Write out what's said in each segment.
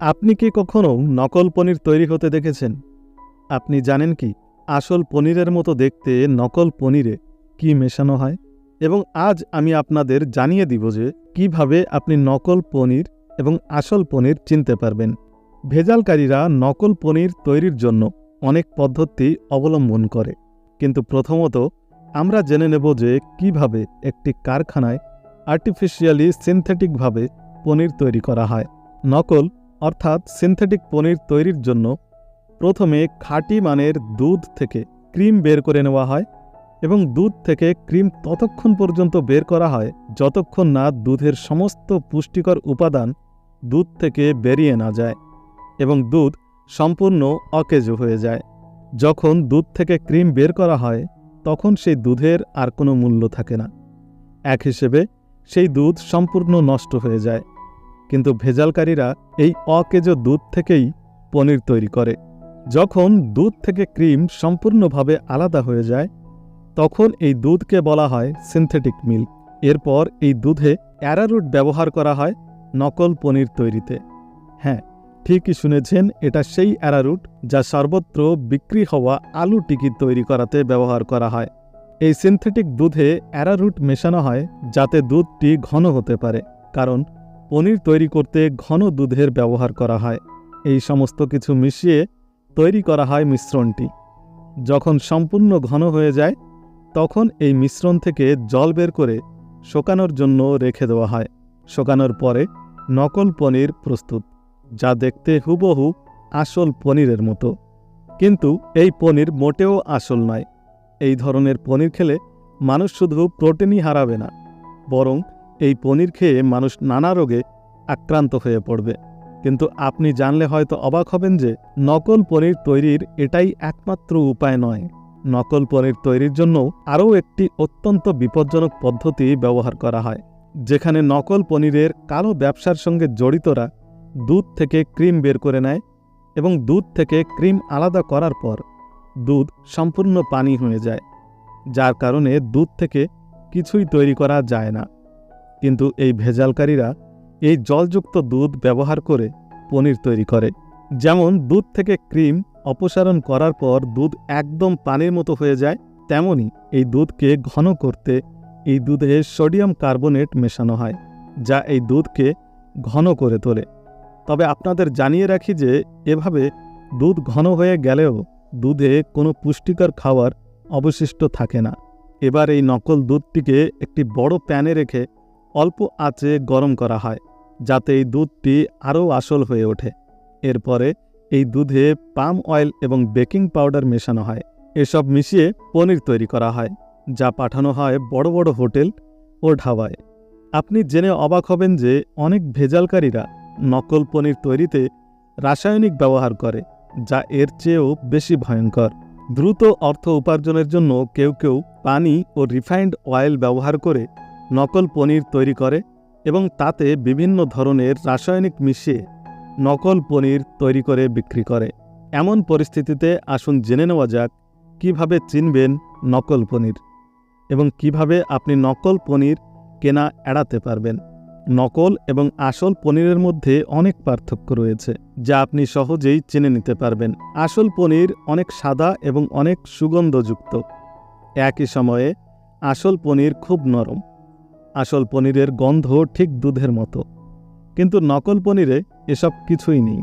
আপনি কি কখনো নকল পনির তৈরি হতে দেখেছেন? আপনি জানেন কি, আসল পনিরের মতো দেখতে নকল পনিরে কি মেশানো হয়? এবং আজ আমি আপনাদের জানিয়ে দিব যে কীভাবে আপনি নকল পনির এবং আসল পনির চিনতে পারবেন। ভেজালকারীরা নকল পনির তৈরির জন্য অনেক পদ্ধতি অবলম্বন করে। কিন্তু প্রথমত, আমরা জেনে নেব যে কীভাবে একটি কারখানায় আর্টিফিশিয়ালি সিনথেটিকভাবে পনির তৈরি করা হয়। নকল অর্থাৎ সিনথেটিক পনির তৈরির জন্য প্রথমে খাঁটি মানের দুধ থেকে ক্রিম বের করে নেওয়া হয় এবং দুধ থেকে ক্রিম ততক্ষণ পর্যন্ত বের করা হয় যতক্ষণ না দুধের সমস্ত পুষ্টিকর উপাদান দুধ থেকে বেরিয়ে না যায় এবং দুধ সম্পূর্ণ অকেজ হয়ে যায়। যখন দুধ থেকে ক্রিম বের করা হয়, তখন সেই দুধের আর কোনো মূল্য থাকে না। এক হিসেবে, সেই দুধ সম্পূর্ণ নষ্ট হয়ে যায়। কিন্তু ভেজালকারীরা এই অকেজ দুধ থেকেই পনির তৈরি করে। যখন দুধ থেকে ক্রিম সম্পূর্ণভাবে আলাদা হয়ে যায়, তখন এই দুধকে বলা হয় সিনথেটিক মিল্ক এরপর এই দুধে অ্যারারুট ব্যবহার করা হয় নকল পনির তৈরিতে। হ্যাঁ ঠিকই শুনেছেন, এটা সেই অ্যারারুট যা সর্বত্র বিক্রি হওয়া আলু টিকি তৈরি করাতে ব্যবহার করা হয়। এই সিনথেটিক দুধে অ্যারারুট মেশানো হয় যাতে দুধটি ঘন হতে পারে, কারণ পনির তৈরি করতে ঘন দুধের ব্যবহার করা হয়। এই সমস্ত কিছু মিশিয়ে তৈরি করা হয় মিশ্রণটি। যখন সম্পূর্ণ ঘন হয়ে যায়, তখন এই মিশ্রণ থেকে জল বের করে শোকানোর জন্য রেখে দেওয়া হয়। শোকানোর পরে নকল পনির প্রস্তুত, যা দেখতে হুবহু আসল পনিরের মতো। কিন্তু এই পনির মোটেও আসল নয়। এই ধরনের পনির খেলে মানুষ শুধু প্রোটিনই হারাবে না, বরং এই পনির খেয়ে মানুষ নানা রোগে আক্রান্ত হয়ে পড়বে। কিন্তু আপনি জানলে হয়তো অবাক হবেন যে নকল পনির তৈরির এটাই একমাত্র উপায় নয়। নকল পনির তৈরির জন্য আরও একটি অত্যন্ত বিপজ্জনক পদ্ধতি ব্যবহার করা হয়, যেখানে নকল পনিরের কালো ব্যবসার সঙ্গে জড়িতরা দুধ থেকে ক্রিম বের করে নেয় এবং দুধ থেকে ক্রিম আলাদা করার পর দুধ সম্পূর্ণ পানি হয়ে যায়, যার কারণে দুধ থেকে কিছুই তৈরি করা যায় না। কিন্তু এই ভেজালকারীরা এই জলযুক্ত দুধ ব্যবহার করে পনির তৈরি করে। যেমন দুধ থেকে ক্রিম অপসারণ করার পর দুধ একদম পানির মতো হয়ে যায়, তেমনি এই দুধকে ঘন করতে এই দুধে সোডিয়াম কার্বোনেট মেশানো হয়, যা এই দুধকে ঘন করে তোলে। তবে আপনাদের জানিয়ে রাখি যে এভাবে দুধ ঘন হয়ে গেলেও দুধে কোনো পুষ্টিকর খাবার অবশিষ্ট থাকে না। এবার এই নকল দুধটিকে একটি বড় প্যানে রেখে অল্প আঁচে গরম করা হয়, যাতে এই দুধটি আরও আসল হয়ে ওঠে। এরপরে এই দুধে পাম অয়েল এবং বেকিং পাউডার মেশানো হয়। এসব মিশিয়ে পনির তৈরি করা হয়, যা পাঠানো হয় বড় বড় হোটেল ও ঢাবায় আপনি জেনে অবাক হবেন যে অনেক ভেজালকারীরা নকল পনির তৈরিতে রাসায়নিক ব্যবহার করে, যা এর চেয়েও বেশি ভয়ঙ্কর। দ্রুত অর্থ উপার্জনের জন্য কেউ কেউ পানি ও রিফাইন্ড অয়েল ব্যবহার করে নকল পনির তৈরি করে এবং তাতে বিভিন্ন ধরনের রাসায়নিক মিশিয়ে নকল পনির তৈরি করে বিক্রি করে। এমন পরিস্থিতিতে আসুন জেনে নেওয়া যাক কীভাবে চিনবেন নকল পনির এবং কীভাবে আপনি নকল পনির কেনা এড়াতে পারবেন। নকল এবং আসল পনিরের মধ্যে অনেক পার্থক্য রয়েছে, যা আপনি সহজেই চিনে নিতে পারবেন। আসল পনির অনেক সাদা এবং অনেক সুগন্ধযুক্ত। একই সময়ে আসল পনির খুব নরম আসল পনিরের গন্ধ ঠিক দুধের মতো। কিন্তু নকল পনিরে এসব কিছুই নেই।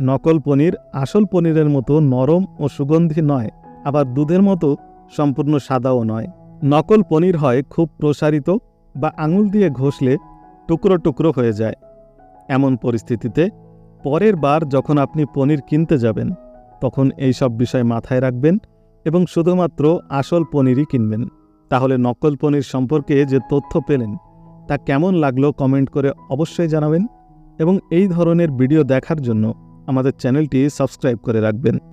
নকল পনির আসল পনিরের মতো নরম ও সুগন্ধি নয়, আবার দুধের মতো সম্পূর্ণ সাদাও নয়। নকল পনির হয় খুব প্রসারিত বা আঙুল দিয়ে ঘষলে টুকরো টুকরো হয়ে যায়। এমন পরিস্থিতিতে পরের বার যখন আপনি পনির কিনতে যাবেন, তখন এই সব বিষয় মাথায় রাখবেন এবং শুধুমাত্র আসল পনিরই কিনবেন। তাহলে নকল পনির সম্পর্কে যে তথ্য পেলেন, তা কেমন লাগল কমেন্ট করে অবশ্যই জানাবেন এবং এই ধরনের ভিডিও দেখার জন্য আমাদের চ্যানেলটি সাবস্ক্রাইব করে রাখবেন।